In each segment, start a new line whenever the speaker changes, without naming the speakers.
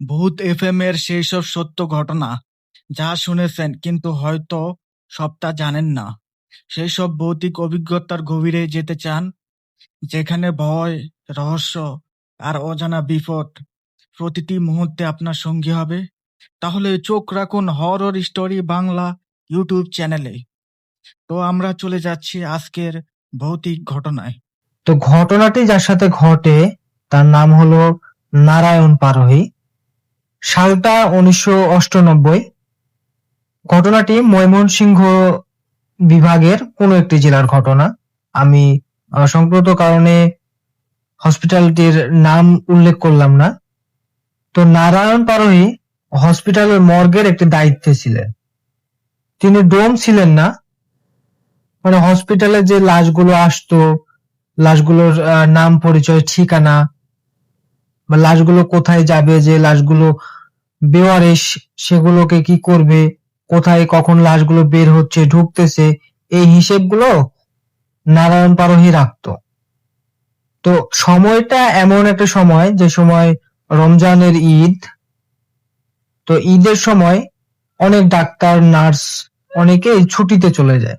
ভূত এফএম এর সেই সব সত্য ঘটনা যা শুনেছেন, কিন্তু হয়তো সবটা জানেন না। সেই সব ভৌতিক অভিজ্ঞতার গভীরে যেতে চান, যেখানে ভয়, রহস্য আর অজানা বিপদ প্রতিটি মুহূর্তে আপনার সঙ্গী হবে। তাহলে চোখ রাখুন হরর স্টোরি বাংলা ইউটিউব চ্যানেলে তো আমরা চলে যাচ্ছি আজকের ভৌতিক ঘটনায়।
তো ঘটনাটি যার সাথে ঘটে, তার নাম হলো নারায়ণ পারোহী। সালটা উনিশশো অষ্টানব্বই। ঘটনাটি ময়মনসিংহ বিভাগের কোনো একটি জেলার ঘটনা। আমি আহ, সংক্রান্ত কারণে হসপিটালটির নাম উল্লেখ করলাম না। তো নারায়ণ পারোহী হসপিটালের মর্গের একটি দায়িত্বে ছিলেন। তিনি ডোম ছিলেন না। মানে হসপিটালে যে লাশগুলো আসতো লাশগুলোর নাম পরিচয় ঠিকানা বা লাশগুলো কোথায় যাবে যে লাশগুলো বেওয়ারিশ সেগুলোকে কি করবে? কোথায় কখন লাশগুলো বের হচ্ছে, ঢুকতেছে? এই হিসেবগুলো নারায়ণ পারোহি রাখতো। তো সময়টা এমন একটা সময় যে সময় রমজানের ঈদ। তো ঈদের সময় অনেক ডাক্তার, নার্স অনেকেই ছুটিতে চলে যায়।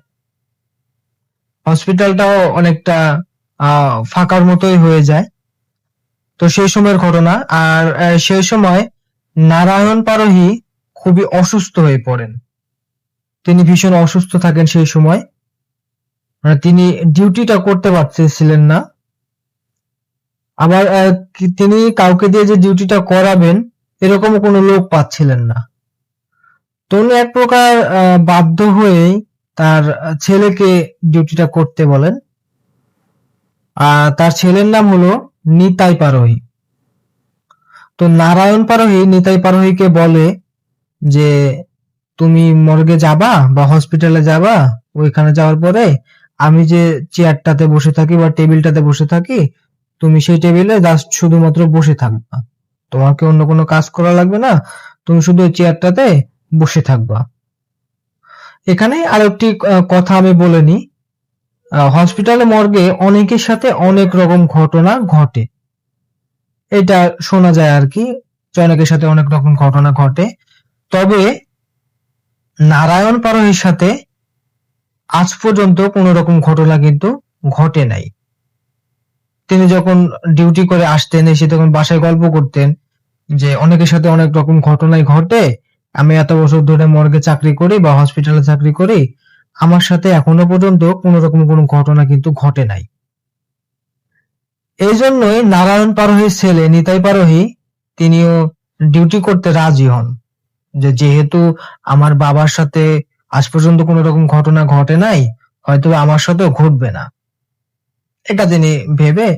হসপিটালটাও অনেকটা ফাঁকার মতোই হয়ে যায়। তো সেই সময়ের ঘটনা। আর সেই সময় নারায়ণ পারোহি খুবই অসুস্থ হয়ে পড়েন। তিনি ভীষণ অসুস্থ থাকেন সেই সময়। মানে তিনি ডিউটিটা করতে পারতেছিলেন না। আবার তিনি কাউকে দিয়ে যে ডিউটিটা করাবেন এরকম কোনো লোক পাচ্ছিলেন না। তো উনি এক প্রকার বাধ্য হয়ে তার ছেলেকে ডিউটিটা করতে বলেন। আর তার ছেলের নাম হলো নিতাই পারোহী। তো নারায়ণ পারোহী, নিতাই পারোহীকে বলে যে, তুমি মর্গে যাবা বা হসপিটালে যাবা, ওইখানে যাওয়ার পরে আমি যে চেয়ারটাতে বসে থাকি বা টেবিলটাতে বসে থাকি, তুমি সেই টেবিলে জাস্ট শুধুমাত্র বসে থাকবা। তোমাকে অন্য কোনো কাজ করা লাগবে না, তুমি শুধু ওই চেয়ারটাতে বসে থাকবা। এখানে আর একটি কথা আমি বলে নিই। হসপিটালে মর্গে অনেকের সাথে অনেক রকম ঘটনা ঘটে। এটা শোনা যায় আর কি যে অনেকের সাথে অনেক রকম ঘটনা ঘটে। তবে নারায়ণ পারোহির সাথে আজ পর্যন্ত কোন রকম ঘটনা কিন্তু ঘটে নাই। তিনি যখন ডিউটি করে আসতেন, এসে তখন বাসায় গল্প করতেন যে অনেকের সাথে অনেক রকম ঘটনাই ঘটে। আমি এত বছর ধরে মর্গে চাকরি করি বা হসপিটালে চাকরি করি। আমার সাথে এখনও পর্যন্ত কোন রকম কোনো ঘটনা কিন্তু ঘটে নাই। এই জন্যই নারায়ণ পারোহীর ছেলে নিতাই পারোহী তিনিও ডিউটি করতে রাজি হন। যে যেহেতু আমার বাবার সাথে আজ পর্যন্ত কোনো রকম ঘটনা ঘটে নাই, হয়তো আমার সাথেও ঘটবে না। এটা তিনি ভেবে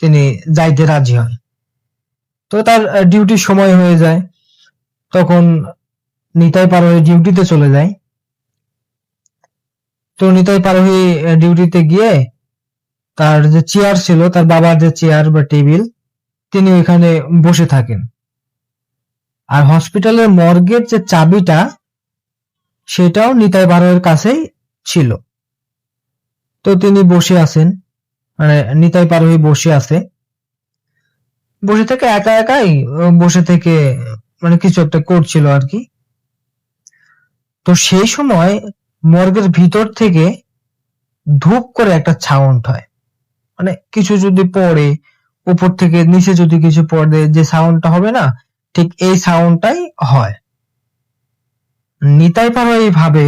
তিনি যাইতে রাজি হন। তো তার ডিউটির সময় হয়ে যায়। তখন নিতাই পারোহী ডিউটিতে চলে যায়। তো নিতাই পারোহী ডিউটিতে গিয়ে তার যে চেয়ার ছিল, তার বাবার যে চেয়ার বা টেবিল তিনি ওইখানে বসে থাকেন। আর হসপিটালের মর্গের যে চাবিটা, সেটাও নিতাই বারোয়ের কাছেই ছিল। তো তিনি বসে আছেন মানে নিতাই পারোহী বসে আছে। বসে থেকে একা একাই বসে থেকে মানে কিছু একটা করছিল আর কি। তো সেই সময় মর্গের ভিতর থেকে ধূপ করে একটা সাউন্ড হয়। মানে কিছু যদি পড়ে, উপর থেকে নিচে যদি কিছু পড়ে, যে সাউন্ডটা হবে না, ঠিক এই সাউন্ডটাই হয়। নিতাই পারোই ভাবে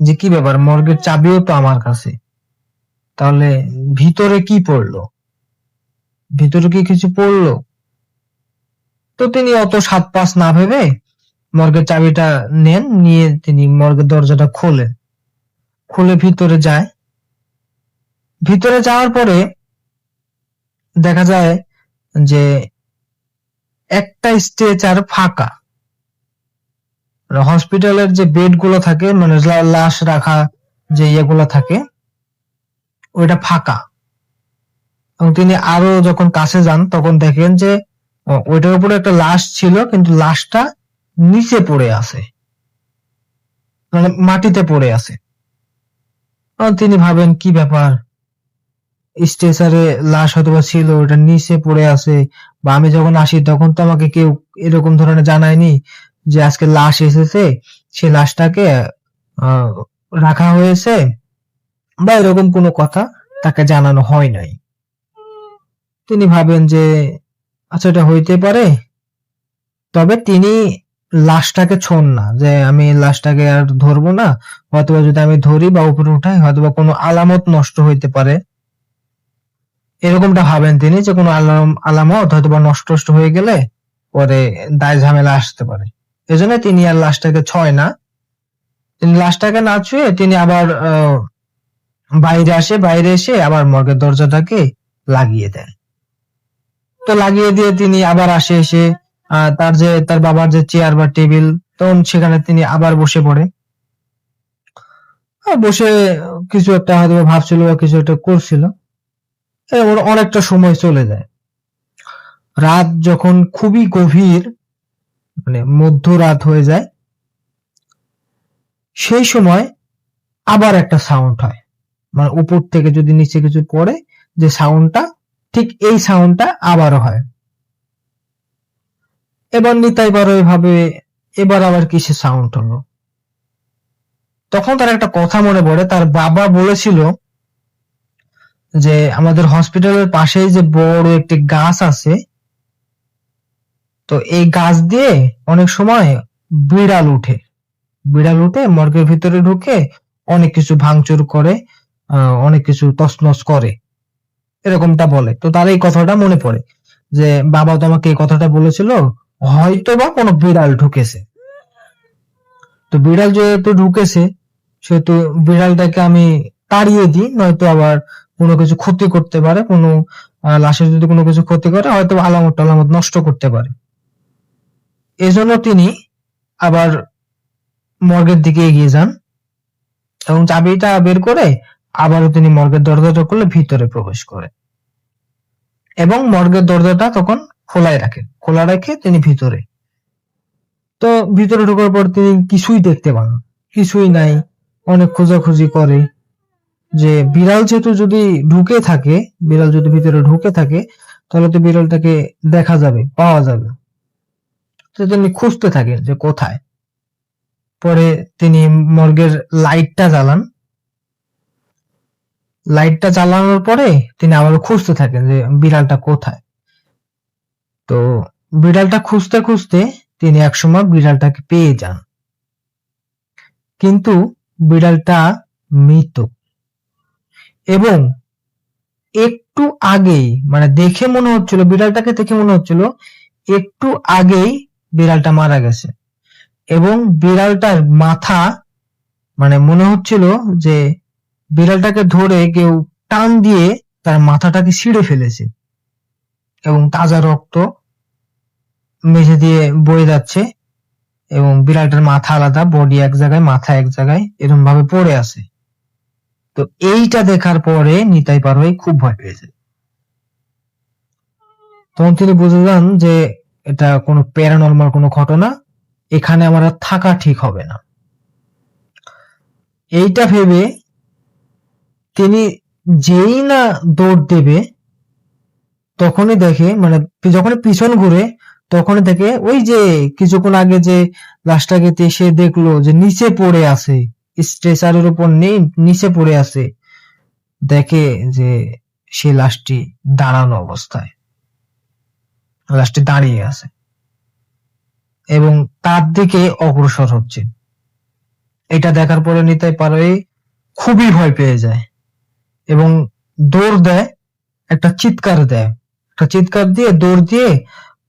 যে কি ব্যাপার, মর্গের চাবিও তো আমার কাছে। তাহলে ভিতরে কি পড়ল? ভিতরে কি কিছু পড়ল? তো তিনি অত সাত পাঁচ না ভেবে মর্গের চাবিটা নেন, নিয়ে তিনি মর্গের দরজাটা খোলেন। খুলে ভিতরে যায়। ভিতরে যাওয়ার পরে দেখা যায় যে একটা স্টেজ স্ট্রেচার ফাঁকা। হসপিটালের যে বেডগুলো থাকে মানে লাশ রাখা যে ইয়েগুলো থাকে, ওইটা ফাঁকা। এবং তিনি আরও যখন কাছে যান, তখন দেখেন যে ওইটার উপরে একটা লাশ ছিল, কিন্তু লাশটা নিচে পড়ে আছে। মানে মাটিতে পড়ে আছে। তিনি ভাবেন, কি ব্যাপার? স্ট্রেচারে লাশ হয়তো বা ছিল, ওটা নিচে পড়ে আছে। বা আমি যখন আসি, তখন তো আমাকে কেউ এরকম ধরনের জানায়নি যে আজকে লাশ এসেছে। সে লাশটাকে রাখা হয়েছে বা এরকম কোনো কথা তাকে জানানো হয় নাই। তিনি ভাবেন যে আচ্ছা এটা হইতে পারে। তবে তিনি লাশটাকে ছোন না, যে আমি লাশটাকে আর ধরবো না। হয়তোবা যদি আমি ধরি বা উপরে উঠাই, হয়তোবা কোনো আলামত নষ্ট হইতে পারে। এরকমটা ভাবেন তিনি যে কোনো আলাম আলামত হয়তোবা নষ্ট নষ্ট হয়ে গেলে পরে দায় ঝামেলা আসতে পারে। এজন্য তিনি আর লাশটাকে ছয় না। তিনি লাশটাকে না ছুঁয়ে তিনি আবার বাইরে আসে, বাইরে এসে আবার মর্গের দরজাটাকে লাগিয়ে দেন। তো লাগিয়ে দিয়ে তিনি আবার আসে এসে তার যে, তার বাবার যে চেয়ার বা টেবিল, তখন সেখানে তিনি আবার বসে পড়ে। বসে কিছু একটা হয়তো ভাবছিল বা কিছু একটা করছিল। এরকম অনেকটা সময় চলে যায়। রাত যখন খুবই গভীর মানে মধ্যরাত হয়ে যায়, সেই সময় আবার একটা সাউন্ড হয়। মানে উপর থেকে যদি নিচে কিছু পড়ে, যে সাউন্ডটা ঠিক এই সাউন্ডটা আবারও হয়। এবার নিতাই বারো এভাবে এবার আবার কিসে সাউন্ড হলো। তখন তার একটা কথা মনে পড়ে, তার বাবা বলেছিল যে আমাদের হসপিটালের পাশেই যে বড় একটি গাছ আছে, তো এই গাছ দিয়ে অনেক সময় বিড়াল উঠে। বিড়াল উঠে মর্গের ভিতরে ঢুকে অনেক কিছু ভাঙচুর করে অনেক কিছু তছনছ করে। এরকমটা বলে। তো তার এই কথাটা মনে পড়ে যে, বাবা তো আমাকে এই কথাটা বলেছিল হয়তো বা কোনো বিড়াল ঢুকেছে। তো বিড়াল যেহেতু ঢুকেছে, সেহেতু বিড়ালটাকে আমি তাড়িয়ে দিই, নয়তো আবার কোনো কিছু ক্ষতি করতে পারে, কোনো লাশের যদি কোনো কিছু ক্ষতি করে, হয়তো আলামত টালামত নষ্ট করতে পারে। এজন্য তিনি আবার মর্গের দিকে এগিয়ে যান এবং চাবিটা বের করে আবারও তিনি মর্গের দরজাটা খুলে ভিতরে প্রবেশ করে এবং মর্গের দরজাটা তখন খোলাই রাখেন। খোলা রেখে তিনি ভিতরে। তো ভিতরে ঢোকার পর তিনি কিছুই দেখতে পান কিছুই নাই, অনেক খোঁজাখুঁজি করে। যে বিড়াল যেহেতু যদি ঢুকে থাকে, বিড়াল যদি ভিতরে ঢুকে থাকে, তাহলে তো বিড়ালটাকে দেখা যাবে, পাওয়া যাবে। তো তিনি খুঁজতে থাকেন যে কোথায়। পরে তিনি মর্গের লাইটটা জ্বালান। লাইটটা জ্বালানোর পরে তিনি আবারও খুঁজতে থাকেন যে বিড়ালটা কোথায়। তো বিড়ালটা খুঁজতে খুঁজতে তিনি একসময় বিড়ালটাকে পেয়ে যান। কিন্তু বিড়ালটা মৃত এবং একটু আগেই মানে দেখে মনে হচ্ছিল, বিড়ালটাকে দেখে মনে হচ্ছিল, একটু আগেই বিড়ালটা মারা গেছে। এবং বিড়ালটার মাথা মানে মনে হচ্ছিল যে বিড়ালটাকে ধরে কেউ টান দিয়ে তার মাথাটাকে ছিঁড়ে ফেলেছে এবং তাজা রক্ত মেঝে দিয়ে বয়ে যাচ্ছে এবং বিড়ালটার মাথা আলাদা বডি এক জায়গায়, মাথা এক জায়গায় এরকম ভাবে পড়ে আছে। তো এইটা দেখার পরে নিতাই পারোই খুব ভয় পেয়েছে তখন তিনি বুঝে যান যে এটা কোনো প্যারানর্মাল কোনো ঘটনা, এখানে আমার থাকা ঠিক হবে না। এইটা ভেবে তিনি যেই না দৌড় দেবে, তখনই দেখে মানে যখন পিছন ঘুরে, তখনই দেখে ওই যে কিছুক্ষণ আগে যে লাশটাকে সে দেখল যে নিচে পড়ে আছে স্ট্রেচারের উপর নেই, নিচে পড়ে আছে। দেখে যে সে লাশটি দাঁড়ানো অবস্থায়। লাশটি দাঁড়িয়ে আছে। এবং তার দিকে অগ্রসর হচ্ছে। এটা দেখার পরে নিতাই পারোই খুবই ভয় পেয়ে যায় এবং দৌড় দেয়, একটা চিৎকার দেয়। একটা চিৎকার দিয়ে দৌড় দিয়ে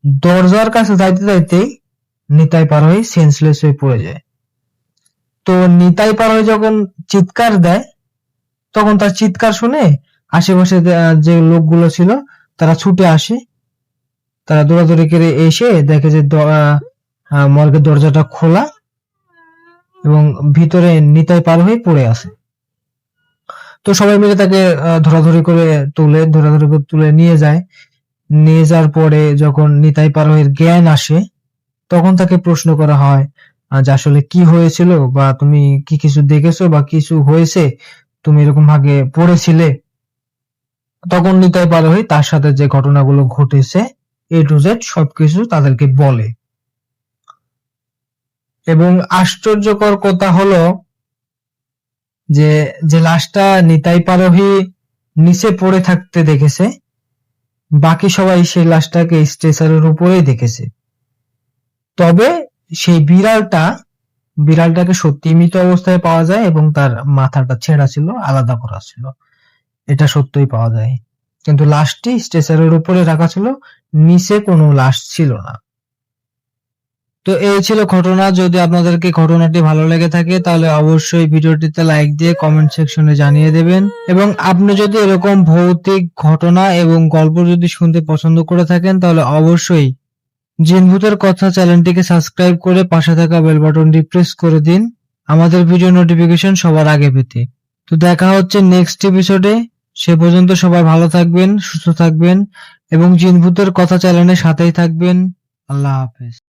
দরজার কাছে যাইতে যাইতেই নিতাই পারোই সেন্সলেস হয়ে পড়ে যায়। তো নিতাই পারোই যখন চিৎকার দেয়, তখন তার চিৎকার শুনে আশেপাশে যে- লোকগুলো ছিল, তারা ছুটে আসে। তারা দৌড়াদৌড়ি করে এসে দেখে যে মর্গের দরজাটা খোলা এবং ভিতরে নিতাই পার হয়ে পড়ে আছে। তো সবাই মিলে তাকে ধরাধরি করে তুলে, ধরাধরি করে তুলে নিয়ে যায়। নিয়ে যাওয়ার পরে যখন নিতাই পারোহের জ্ঞান আসে, তখন তাকে প্রশ্ন করা হয় যে আসলে কি হয়েছিল বা তুমি কি কিছু দেখেছ বা কিছু হয়েছে, তুমি এরকম ভাগে পড়েছিলে? তখন নিতাই পারোহি তার সাথে যে ঘটনাগুলো ঘটেছে এ টু জেড সবকিছু তাদেরকে বলে। এবং আশ্চর্যকর কথা হলো যে যে লাশটা নিতাই পারোহি নিচে পড়ে থাকতে দেখেছে, বাকি সবাই সেই লাশটাকে স্ট্রেচারের উপরেই দেখেছে। তবে সেই বিড়ালটা, বিড়ালটাকে সত্যি মৃত অবস্থায় পাওয়া যায় এবং তার মাথাটা ছেঁড়া ছিল, আলাদা করা ছিল। এটা সত্যই পাওয়া যায়। কিন্তু লাশটি স্ট্রেচারের উপরে রাখা ছিল, নিচে কোনো লাশ ছিল না। তো এই ছিল ঘটনা। যদি আপনাদেরকে ঘটনাটি ভালো লেগে থাকে, তাহলে অবশ্যই ভিডিওটিতে লাইক দিয়ে কমেন্ট সেকশনে জানিয়ে দেবেন। এবং আপনি যদি এরকম ভৌতিক ঘটনা এবং গল্প যদি শুনতে পছন্দ করে থাকেন, তাহলে অবশ্যই জিনভূতের কথা চ্যানেলটিকে সাবস্ক্রাইব করে পাশে থাকা বেল বাটনটি প্রেস করে দিন। আমাদের ভিডিও নোটিফিকেশন সবার আগে পেতে। তো দেখা হচ্ছে নেক্সট এপিসোডে সে পর্যন্ত সবাই ভালো থাকবেন, সুস্থ থাকবেন এবং জিনভূতের কথা চ্যানেলের সাথেই থাকবেন। আল্লাহ হাফেজ।